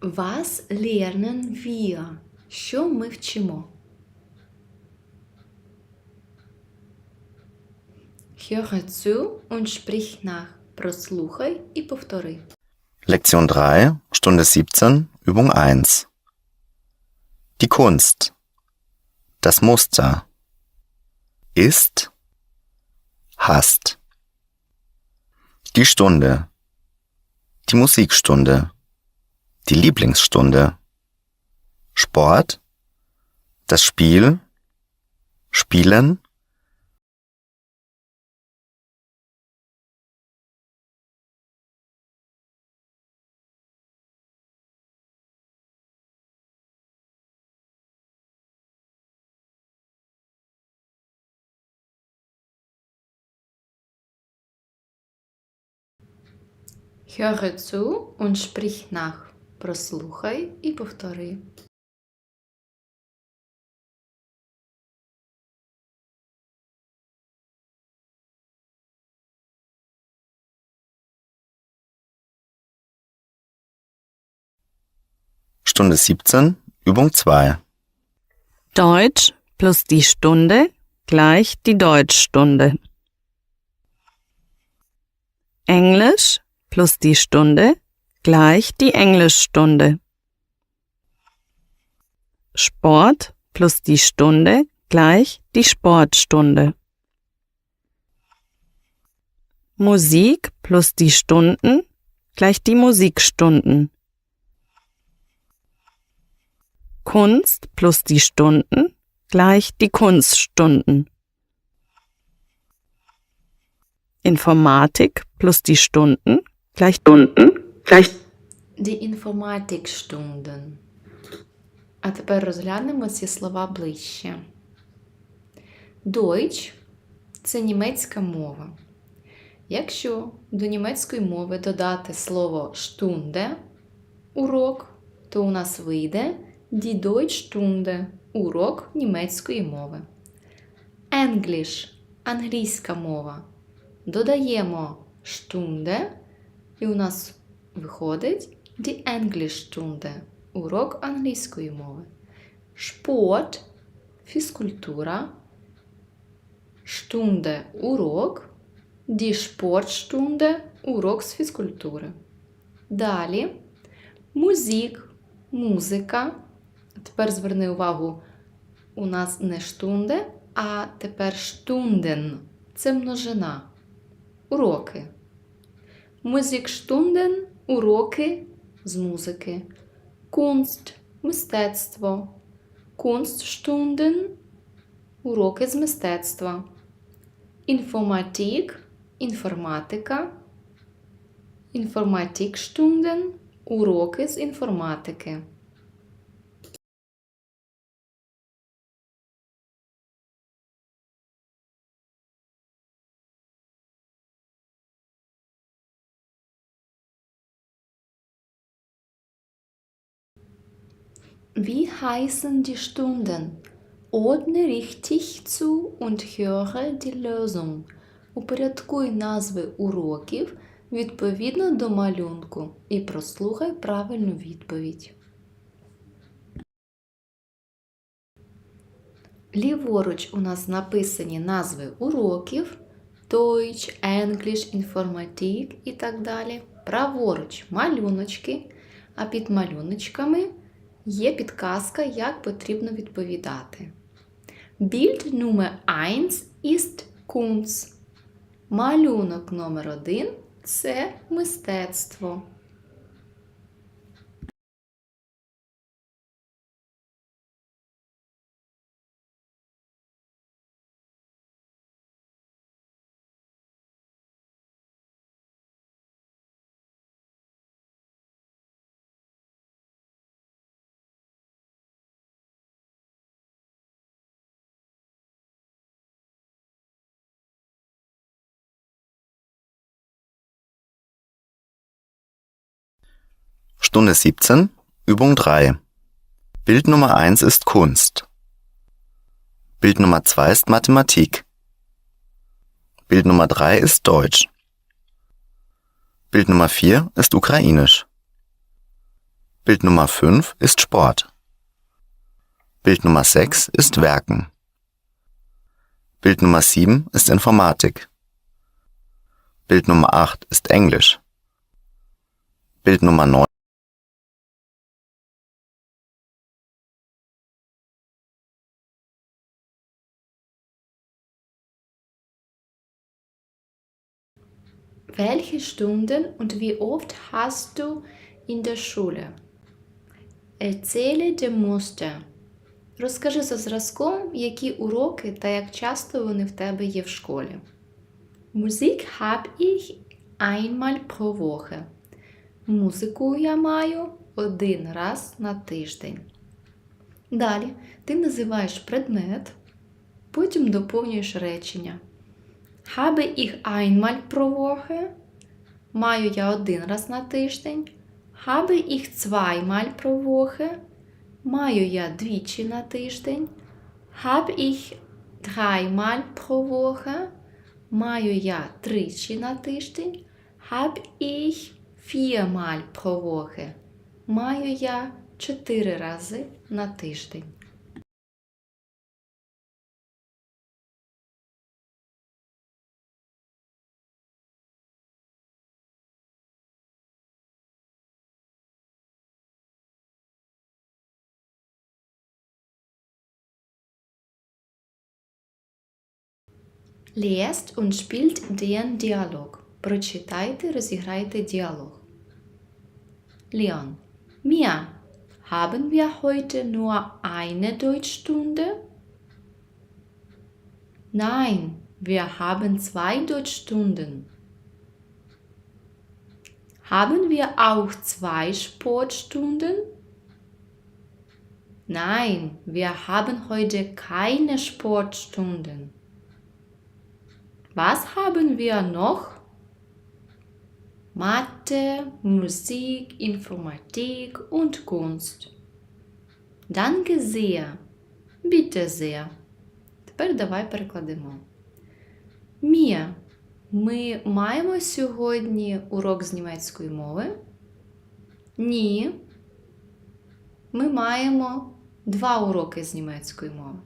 Was lernen wir? Що ми вчимо? Höre zu und sprich nach. Прослухай і повтори. Lektion 3, Stunde 17, Übung 1. Die Kunst. Das Muster. Ist. Hast. Die Stunde. Die Musikstunde. Die Lieblingsstunde. Sport. Das Spiel. Spielen. Höre zu und sprich nach Прослухай і повтори. Stunde 17, Übung 2. Deutsch plus die Stunde gleich die Deutschstunde. Englisch plus die Stunde gleich die Englischstunde. Sport plus die Stunde gleich die Sportstunde. Musik plus die Stunden gleich die Musikstunden. Kunst plus die Stunden gleich die Kunststunden. Informatik plus die Stunden gleich Stunden gleich Die Informatikstunden. А тепер розглянемо ці слова ближче. Deutsch – це німецька мова. Якщо до німецької мови додати слово Stunde – урок, то у нас вийде Die Deutschstunde – урок німецької мови. English – англійська мова. Додаємо Stunde і у нас виходить Die Englischstunde – урок англійської мови. Sport – фізкультура. Stunde – урок. Die Sportstunde – урок з фізкультури. Далі музик – музика. Тепер зверни увагу, у нас не штунде, а тепер штунден. Це множина. Уроки. Музикштунден – уроки з музики. Кунст – мистецтво. Кунстштунден – уроки з мистецтва. Інформатік – інформатика. Інформатікштунден – уроки з інформатики. Wie heißen die Stunden? Ordne richtig zu und höre die Lösung. Упорядкуй назви уроків відповідно до малюнку і прослухай правильну відповідь. Ліворуч у нас написані назви уроків Deutsch, English, Informatik і так далі. Праворуч малюночки, а під малюночками є підказка, як потрібно відповідати. Bild Nummer 1 ist Kunst. Малюнок номер 1 це мистецтво. Stunde 17, Übung 3. Bild Nummer 1 ist Kunst. Bild Nummer 2 ist Mathematik. Bild Nummer 3 ist Deutsch. Bild Nummer 4 ist Ukrainisch. Bild Nummer 5 ist Sport. Bild Nummer 6 ist Werken. Bild Nummer 7 ist Informatik. Bild Nummer 8 ist Englisch. Bild Nummer 9 Welche Stunden und wie oft hast du in der Schule? Erzähle die Muster. Розкажи за зразком, які уроки та як часто вони в тебе є в школі. Musik hab ich einmal pro Woche. Музику я маю один раз на тиждень. Далі ти називаєш предмет, потім доповнюєш речення. Habe ich einmal pro Woche? Маю я один раз на тиждень. Habe ich zweimal pro Woche? Маю я двічі на тиждень. Habe ich dreimal pro Woche? Маю я тричі на тиждень. Habe ich viermal pro Woche? Маю я чотири рази на тиждень. Lest und spielt den Dialog. Прочитайте, розіграйте діалог. Leon. Mia, haben wir heute nur eine Deutschstunde? Nein, wir haben zwei Deutschstunden. Haben wir auch zwei Sportstunden? Nein, wir haben heute keine Sportstunden. Was haben wir noch? Mathe, Musik, Informatik und Kunst. Danke sehr. Bitte sehr. Тепер давай перекладемо. Мія, ми маємо сьогодні урок з німецької мови? Ні. Ми маємо два уроки з німецької мови.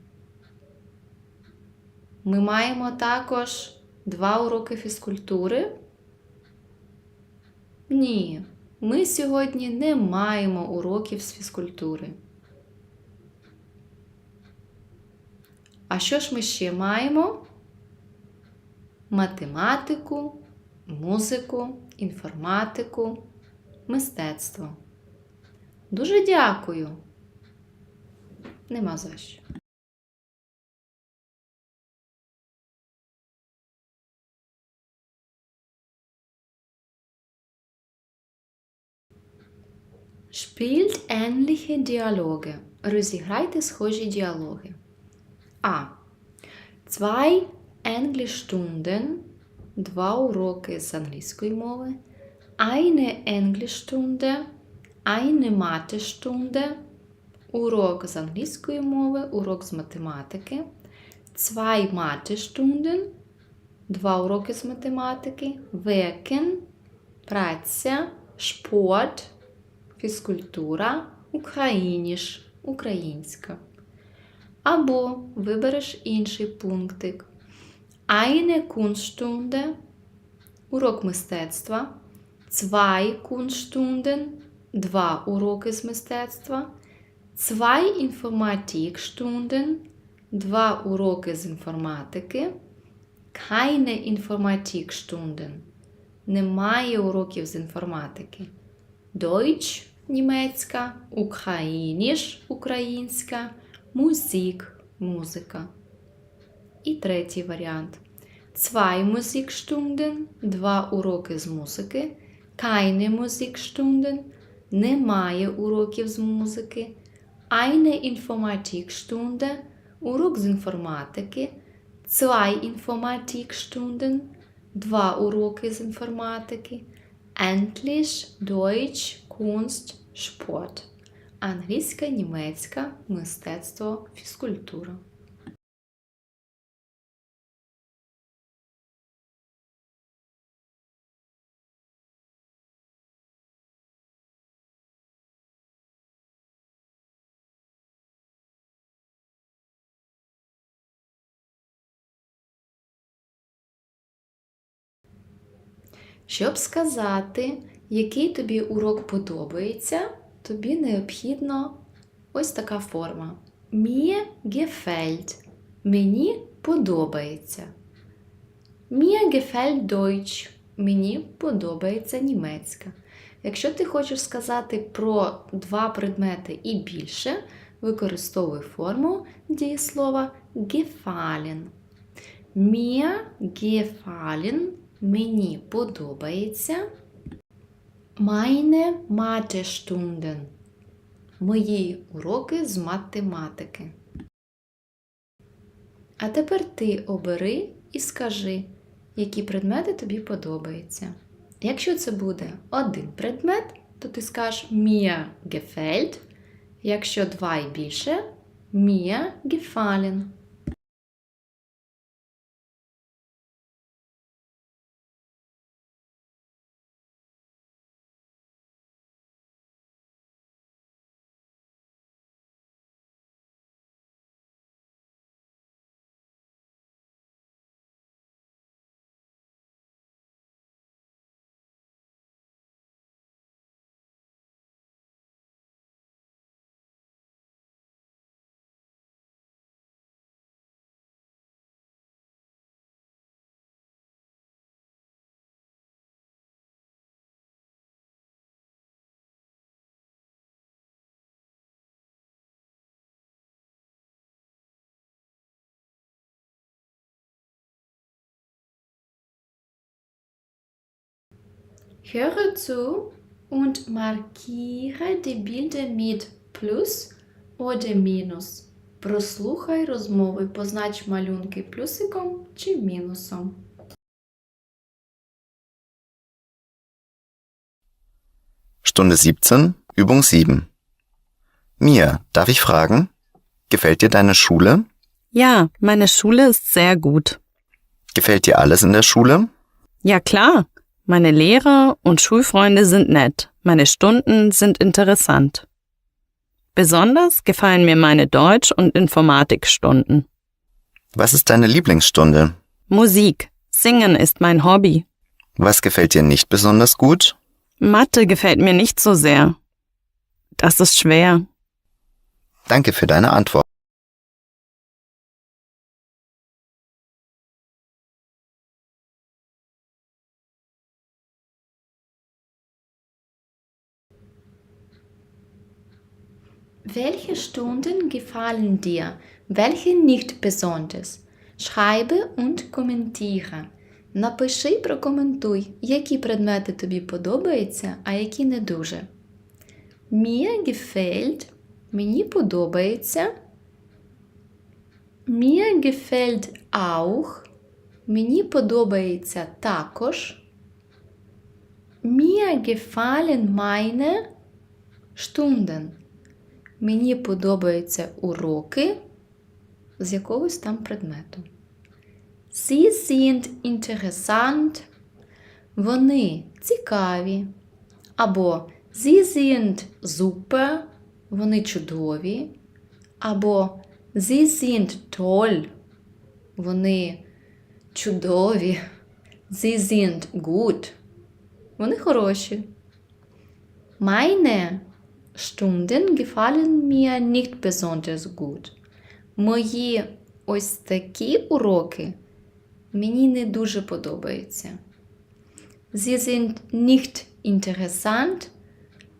Ми маємо також два уроки фізкультури. Ні, ми сьогодні не маємо уроків з фізкультури. А що ж ми ще маємо? Математику, музику, інформатику, мистецтво. Дуже дякую. Нема за що. Spielt ähnliche Dialoge. Розіграйте схожі діалоги. А. Zwei Englischstunden. Два уроки з англійської мови. Eine Englischstunde. Eine Mathestunde. Урок з англійської мови. Урок з математики. Zwei Mathestunden. Два уроки з математики. Werken. Праця. Sport фізкультура, україніш, українська. Або вибереш інший пунктик. Eine Kunststunde – урок мистецтва. Zwei Kunststunden – два уроки з мистецтва. Zwei Informatikstunden – два уроки з інформатики. Keine Informatikstunden – немає уроків з інформатики. Deutsch німецька, україніш українська, музик музика. І третій варіант. Zwei Musikstunden – два уроки з музики. Keine Musikstunden – немає уроків з музики. Eine Informatikstunde – урок з інформатики. Zwei Informatikstunden – два уроки з інформатики. English, Deutsch, Kunst, Sport. англійська, німецька, мистецтво, фізкультура. Щоб сказати який тобі урок подобається, тобі необхідно ось така форма. Mir gefällt. Мені подобається. Mir gefällt Deutsch. Мені подобається німецька. Якщо ти хочеш сказати про два предмети і більше, використовуй форму дієслова gefallen. Mir gefallen мені подобається. Meine Mathe-Stunden мої уроки з математики. А тепер ти обери і скажи, які предмети тобі подобаються. Якщо це буде один предмет, то ти скажеш mir gefällt. Якщо два і більше, mir gefallen. Höre zu und markiere die Bilder mit Plus oder Minus. Прослухай розмови, познач малюнки плюсиком чи мінусом. Stunde 17, Übung 7. Mia, darf ich fragen? Gefällt dir deine Schule? Ja, meine Schule ist sehr gut. Gefällt dir alles in der Schule? Ja klar, meine Lehrer und Schulfreunde sind nett. Meine Stunden sind interessant. Besonders gefallen mir meine Deutsch- und Informatikstunden. Was ist deine Lieblingsstunde? Musik. Singen ist mein Hobby. Was gefällt dir nicht besonders gut? Mathe gefällt mir nicht so sehr. Das ist schwer. Danke für deine Antwort. Welche Stunden gefallen dir? Welche nicht besonders? Schreibe und kommentiere. Напиши і прокоментуй, які предмети тобі подобаються, а які не дуже. Mir gefällt – мені подобається. Mir gefällt auch – мені подобається також. Mir gefallen meine Stunden – мені подобаються уроки з якогось там предмету. Sie sind interessant. Вони цікаві. Або Sie sind super. Вони чудові. Або Sie sind toll. Вони чудові. Sie sind gut. Вони хороші. Meine Stunden gefallen mir nicht besonders gut. Мої ось такі уроки мені не дуже подобаються. Sie sind nicht interessant,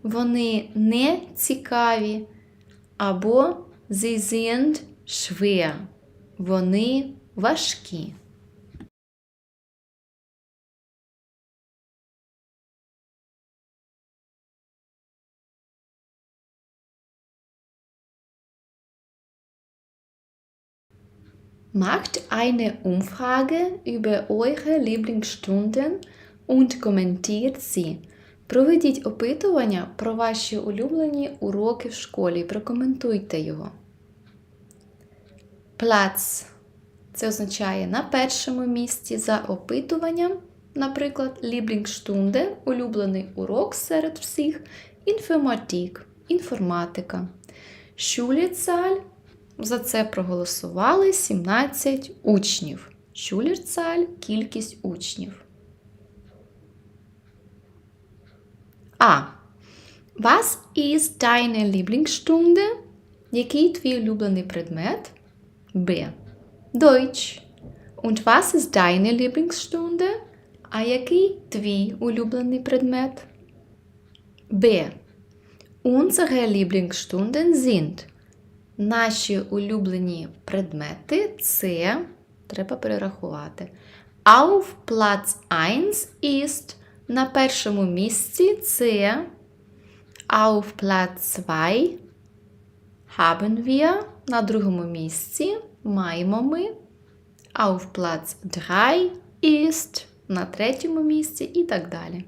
вони не цікаві, або sie sind schwer, вони важкі. Macht eine Umfrage über eure Lieblingsstunden und kommentiert sie. Проведіть опитування про ваші улюблені уроки в школі прокоментуйте його. Плац. Це означає на першому місці за опитуванням, наприклад, Lieblingsstunde – улюблений урок серед всіх, інформатік, інформатика. Schulzahl – за це проголосували 17 учнів. Schulzahl – кількість учнів. А. Was ist deine Lieblingsstunde? Який твій улюблений предмет? Б. Deutsch. Und was ist deine Lieblingsstunde? А який твій улюблений предмет? Б. Unsere Lieblingsstunden sind. Наші улюблені предмети це треба перерахувати. Auf Platz 1 ist на першому місці це Auf Platz 2 haben wir на другому місці маємо ми Auf Platz 3 ist на третьому місці і так далі.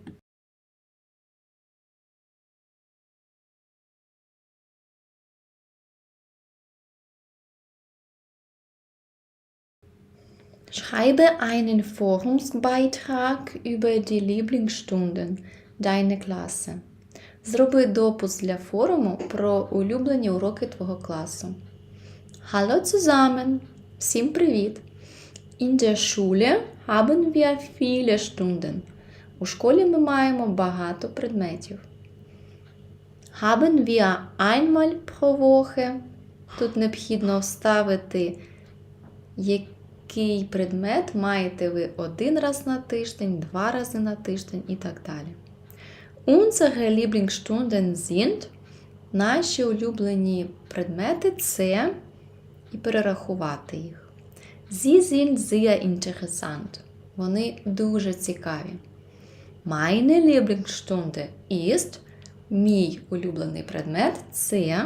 Schreibe einen Forumsbeitrag über die Lieblingsstunden deiner Klasse. Зроби допуск для форуму про улюблені уроки твого класу. Hallo zusammen! Всім привіт! In der Schule haben wir viele Stunden. У школі ми маємо багато предметів. Haben wir einmal pro Woche. Тут необхідно вставити, який предмет маєте ви один раз на тиждень, два рази на тиждень і так далі. Unsere Lieblingsstunden sind наші улюблені предмети це і перерахувати їх. Sie sind sehr interessant. Вони дуже цікаві. Meine Lieblingsstunde ist мій улюблений предмет це